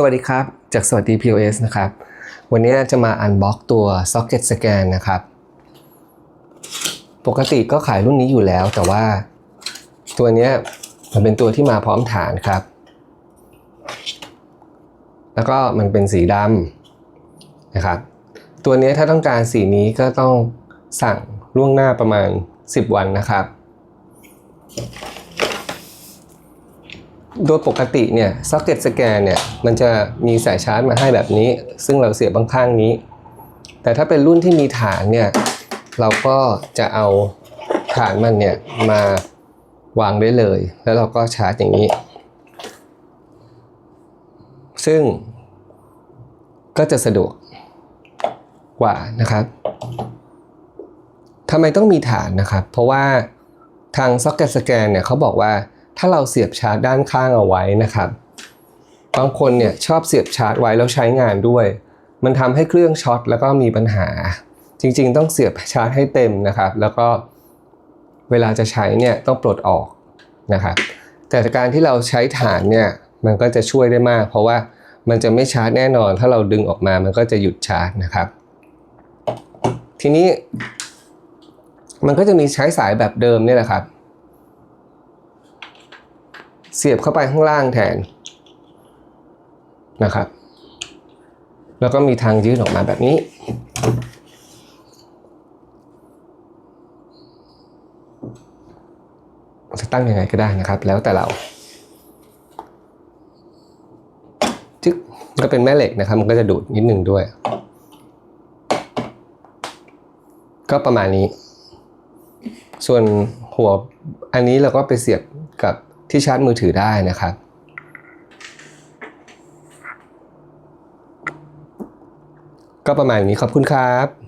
สวัสดีครับ จากสวัสดี POS นะครับ วันนี้จะมาอันบ็อกตัว Socket Scan นะครับ ปกติก็ขายรุ่นนี้อยู่แล้ว แต่ว่าตัวนี้มันเป็นตัวที่มาพร้อมฐานครับ แล้วก็มันเป็นสีดำนะครับ ตัวนี้ถ้าต้องการสีนี้ก็ต้องสั่งล่วงหน้าประมาณ 10 วันนะครับ โดยปกติเนี่ย Socket Scan เนี่ยมันจะมีสายชาร์จมาให้แบบนี้ ซึ่งเราเสียบข้างนี้ แต่ถ้าเป็นรุ่นที่มีฐานเนี่ยเราก็จะเอาฐานมันเนี่ยมาวางได้เลย แล้วเราก็ชาร์จอย่างนี้ ซึ่งก็จะสะดวกกว่านะครับทำไมต้องมีฐานนะครับ เพราะว่าทาง Socket Scan เนี่ยเขาบอกว่า ถ้าเราเสียบชาร์จด้านข้างเอาไว้นะครับบางคนเนี่ยชอบเสียบชาร์จไว้แล้วใช้งานด้วย มันทำให้เครื่องช็อตแล้วก็มีปัญหา จริง ๆ ต้องเสียบชาร์จให้เต็มนะครับ แล้วก็เวลาจะใช้เนี่ยต้องปลดออกนะครับ แต่การที่เราใช้ฐานเนี่ยมันก็จะช่วยได้มาก เพราะว่ามันจะไม่ชาร์จแน่นอน ถ้าเราดึงออกมามันก็จะหยุดชาร์จนะครับ ทีนี้ มันก็จะมีใช้สายแบบเดิมเนี่ยแหละครับ เสียบเข้าไปข้างล่างแทนนะครับ แล้วก็มีทางยื่นออกมาแบบนี้ จะตั้งยังไงก็ได้นะครับ แล้วแต่เราจึ๊กก็เป็นแม่เหล็กนะครับ มันก็จะดูดนิดนึงด้วย ก็ประมาณนี้ ส่วนหัวอันนี้เราก็ไปเสียบกับ ที่ชาร์จมือถือได้นะครับ ก็ประมาณนี้ขอบคุณครับ